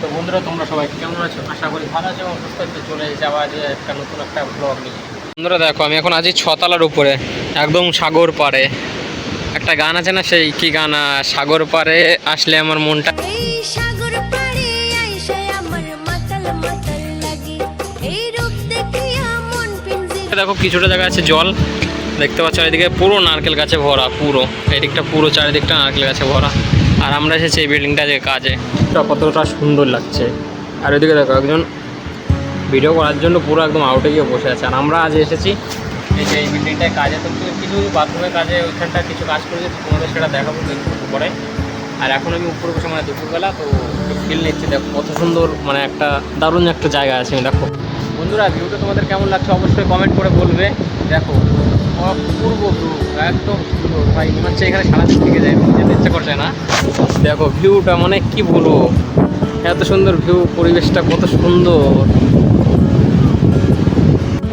তো বন্ধুরা তোমরা সবাই কেমন আছো? আশা করি ভালো আছো এবং সুস্থ আছো। চলে যাওয়া যে একটা নতুন একটা ব্লগ নিয়ে। বন্ধুরা দেখো আমি এখন আছি ছতলার উপরে একদম সাগর পাড়ে। একটা গান আছে না সেই কি গান? সাগর পাড়ে আসলে আমার মনটা সাগর পাড়ে আমার মাতাল মাতাল লাগে। এই রূপ দেখিয়া মন পিঞ্জির দেখো কিছুটা জায়গা আছে জল। দেখতে পাচ্ছ এদিকে পুরো নারকেল গাছে ভরা পুরো। এদিকটা পুরো চারিদিকটা নারকেল গাছে ভরা। আর আমরা এসেছি এই বিল্ডিংটা যে কাজে। এটা কতটা সুন্দর লাগছে। আর ওইদিকে দেখো, একজন ভিডিও করার জন্য পুরো একদম আউটে গিয়ে বসে আছে। আর আমরা আজ এসেছি এই যে এই বিল্ডিংটায় কাজে। তো কিছু বাথরুমের কাজে ওইখানটা কিছু কাজ করেছে, তো তোমাদের সেটা দেখাবো একটু পরে আর এখন আমি উপরে বসে মানে দুপুরবেলা, তো ফিল নিচ্ছি, দেখো কত সুন্দর মানে একটা দারুণ একটা জায়গা আছে দেখো। বন্ধুরা ভিউটা তোমাদের কেমন লাগছে অবশ্যই কমেন্ট করে বলবে। দেখো, অপূর্ব ভিউ একদম হচ্ছে এখানে যায় যেতে ইচ্ছে করছে না। দেখো, ভিউটা মানে কি বলব? এত সুন্দর ভিউ, পরিবেশটা কত সুন্দর।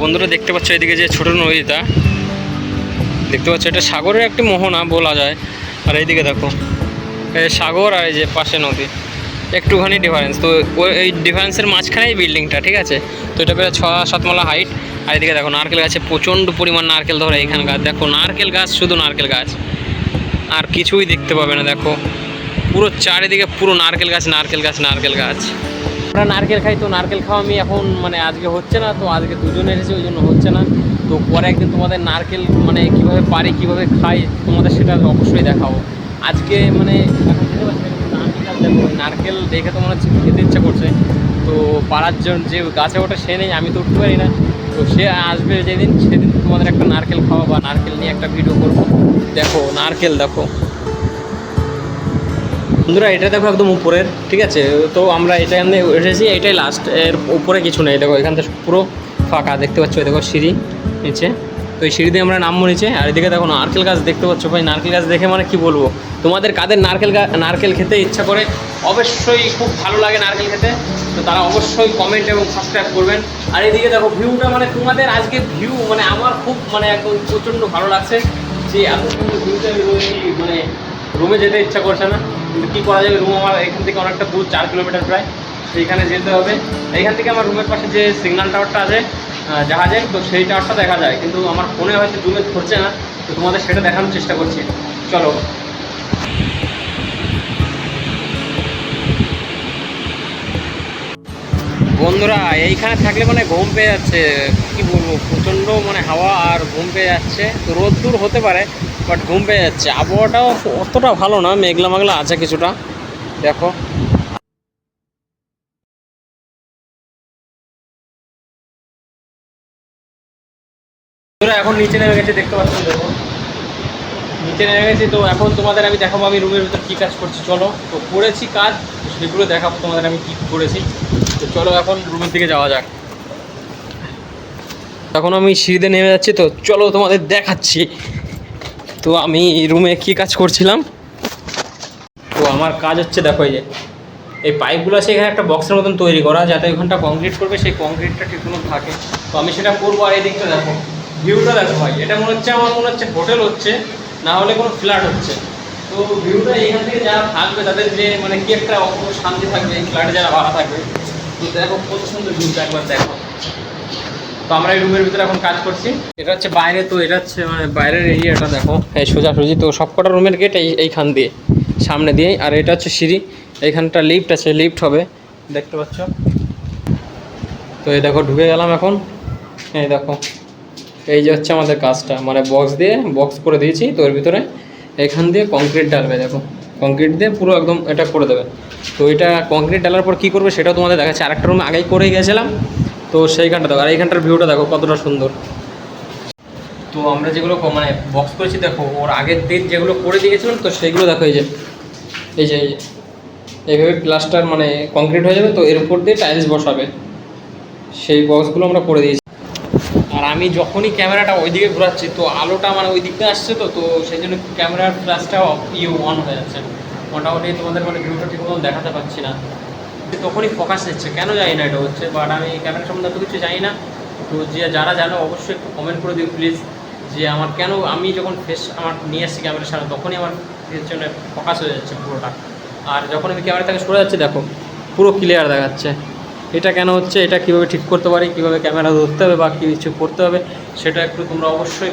বন্ধুরা, দেখতে পাচ্ছ এদিকে যে ছোট নদীটা। দেখতে পাচ্ছ, এটা সাগরের একটি মোহনা বলা যায়। আর এইদিকে দেখো সাগর আর এই যে পাশে নদী। একটুখানি ডিফারেন্স তো ওই ডিফারেন্সের মাঝখানেই বিল্ডিংটা ঠিক আছে? তো এটা প্রায় ছ সাতমালা হাইট আর এদিকে দেখো নারকেল গাছে প্রচণ্ড পরিমাণ নারকেল ধরে এখানকার। দেখো নারকেল গাছ শুধু নারকেল গাছ। আর কিছুই দেখতে পাবে না দেখো। পুরো চারিদিকে পুরো নারকেল গাছ নারকেল গাছ নারকেল গাছ। আমরা নারকেল খাই তো নারকেল খাওয়া আমি এখন মানে আজকে হচ্ছে না তো আজকে দুজনে এসেছি ওই জন্য হচ্ছে না। তো পরে একদিন তোমাদের নারকেল মানে কীভাবে পারি কীভাবে খাই তোমাদের সেটা অবশ্যই দেখাবো। আজকে মানে নারকেল দেখো, তো মনে হচ্ছে খেতে ইচ্ছা করছে। তো পাড়ার জন্য যে গাছে ওটা সে নেই আমি তো উঠতে পারি না। তো সে আসবে যেদিন, সেদিন তোমাদের একটা নারকেল খাওয়া বা নারকেল নিয়ে একটা ভিডিও করব। দেখো, নারকেল দেখো। বন্ধুরা, এটা দেখো একদম উপরের, ঠিক আছে? তো আমরা এটা এখানে উঠেছি, এটাই লাস্ট এর উপরে কিছু নেই। দেখো, এখান থেকে পুরো ফাঁকা, দেখতে পাচ্ছ? দেখো সিঁড়ি, নিচে। তো এই সিঁড়ি দিয়ে আমরা নামবো নিচে, আর এদিকে দেখো নারকেল গাছ দেখতে পাচ্ছ ভাই, নারকেল গাছ দেখে মানে কি বলব? তোমাদের কাদের নারকেল নারকেল খেতে ইচ্ছা করে, অবশ্যই খুব ভালো লাগে নারকেল খেতে, তো তারা অবশ্যই কমেন্ট এবং সাবস্ক্রাইব করবেন। আর এদিকে দেখো ভিউটা মানে তোমাদের আজকে ভিউ মানে আমার খুব মানে একদম প্রচণ্ড ভালো লাগছে যে এত সুন্দর ভিউটা মানে রুমে যেতে ইচ্ছা করছে না। কিন্তু কী করা যাবে? রুম আমার এখান থেকে অনেকটা দূর, চার কিলোমিটার প্রায়। সেইখানে যেতে হবে। এইখান থেকে আমার রুমের পাশে যে সিগন্যাল টাওয়ারটা আছে জাহাজের তো সেই টাওয়ারটা দেখা যায়। কিন্তু আমার ফোনে হয়তো জুমে ধরছে না, তো তোমাদের সেটা দেখানোর চেষ্টা করছি। চলো। বন্ধুরা, এইখানে থাকলে মানে ঘুম পেয়ে যাচ্ছে। কি বলব, প্রচণ্ড মানে হাওয়া আর ঘুম পেয়ে যাচ্ছে। তো রোদ দূর হতে পারে বাট ঘুম পেয়ে যাচ্ছে। আবহাওয়াটাও অতটা ভালো না মেঘলা মেঘলা আছে কিছুটা। দেখো। বন্ধুরা, এখন নিচে নেমে গেছে দেখতে পাচ্ছেন দেখো। নিচে নেমে গেছি তো এখন তোমাদের আমি দেখাবো আমি রুমের ভিতর কী কাজ করছি চলো। তো করেছি কাজ সেগুলো দেখাবো তোমাদের আমি কী করেছি। তো চলো এখন রুমের দিকে যাওয়া যাক। এখন আমি সিঁড়িতে নেমে যাচ্ছি তো চলো তোমাদের দেখাচ্ছি। তো আমি রুমে কী কাজ করছিলাম? তো আমার কাজ হচ্ছে দেখো এই যে এই পাইপগুলো আছে এখানে একটা বক্সের মতন তৈরি করা যাতে ওইখানটা কংক্রিট করবে সেই কংক্রিটটা ঠিকমতো থাকে। তো আমি সেটা করব আর এই দিকটা দেখো। ভিউটা দেখো ভাই। এটা মনে হচ্ছে আমার, মনে হচ্ছে হোটেল হচ্ছে, না হলে কোনো ফ্ল্যাট হচ্ছে। তো ভিউটা এখান থেকে যারা থাকবে, তাদের যে মানে কি একটা শান্তি থাকবে, এই ফ্ল্যাটে যারা ভাড়া থাকবে, তো দেখো কত সুন্দর ভিউটা একবার দেখো। তো আমরা এই রুমের ভিতরে এখন কাজ করছি। এটা হচ্ছে বাইরে, তো এটা হচ্ছে মানে বাইরের এরিয়াটা দেখো। এই সোজাসুজি তো সবকটা রুমের গেট এই, এইখান দিয়ে, সামনে দিয়ে। আর এটা হচ্ছে সিঁড়ি, এইখানটা লিফট আছে লিফট হবে। দেখতে পাচ্ছ? তো এই দেখো, ঢুকে গেলাম এখন। এই দেখো এই যে হচ্ছে আমাদের কাজটা মানে বক্স দিয়ে বক্স করে দিয়েছি, তো এর ভিতরে এখান দিয়ে কংক্রিট ডালবে দেখো। কংক্রিট দিয়ে পুরো একদম এটা করে দেবে। তো এটা কংক্রিট ডালার পর কী করবে সেটাও তোমাদের দেখাচ্ছে। আরেকটা রুমে আগেই করেই গেছিলাম, তো সেইখানটা দেখো। আর এইখানটার ভিউটা দেখো কতটা সুন্দর। তো আমরা যেগুলো মানে বক্স করেছি, দেখো, ওর আগের দিন যেগুলো করে দিয়েছিলাম, তো সেইগুলো দেখো, এই যে এই যে এইভাবে প্লাস্টার মানে কংক্রিট হয়ে যাবে, তো এর উপর দিয়ে টাইলস বসাবে। সেই বক্সগুলো আমরা করে দিয়েছি। আমি যখনই ক্যামেরাটা ওইদিকে ঘোরাচ্ছি, তো আলোটা আমার ওই দিকটা আসছে তো তো সেই জন্য ক্যামেরার ফ্ল্যাশটা ইয়ে অন হয়ে যাচ্ছে। মোটামুটি তোমাদের মানে ভিউটা ঠিক মতো দেখাতে পাচ্ছি না। তখনই ফোকাস নিচ্ছে, কেন জানি না এটা হচ্ছে বাট আমি ক্যামেরা সম্বন্ধে এত কিছু জানি না। তো যে যারা জানো, অবশ্যই একটু কমেন্ট করে দিও প্লিজ যে আমার কেন আমি যখন ফেস আমার নিয়ে আসছি ক্যামেরার সামনে, তখনই আমার পেছনে ফোকাস হয়ে যাচ্ছে পুরোটা। আর যখন আমি ক্যামেরা থেকে সরে যাচ্ছি, দেখো, পুরো ক্লিয়ার দেখাচ্ছে। এটা কেন হচ্ছে, এটা কীভাবে ঠিক করতে পারি, কীভাবে ক্যামেরা ধরতে হবে বা কী কিছু করতে হবে, সেটা একটু তোমরা অবশ্যই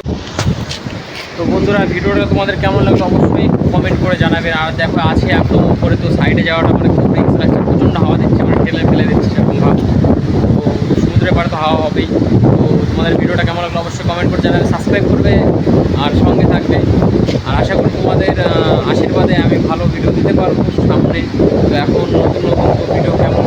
তো বন্ধুরা, ভিডিওটা তোমাদের কেমন লাগল অবশ্যই কমেন্ট করে জানাবেন আর দেখো, আছে একদম উপরে, তো সাইডে যাওয়াটা মানে খুব রিক্স লাগছে, প্রচণ্ড হাওয়া দিচ্ছে মানে ঠেলে ফেলে দিচ্ছে সেরকম ভাব তো সমুদ্রের পাড়ে তো হাওয়া হবেই। তো তোমাদের ভিডিওটা কেমন লাগল অবশ্যই কমেন্ট করে জানাবে সাবস্ক্রাইব করবে, আর সঙ্গে থাকবে। আর আশা করি তোমাদের আশীর্বাদে আমি ভালো ভিডিও দিতে পারব সামনে। তো এখন নতুন নতুন ভিডিও কেমন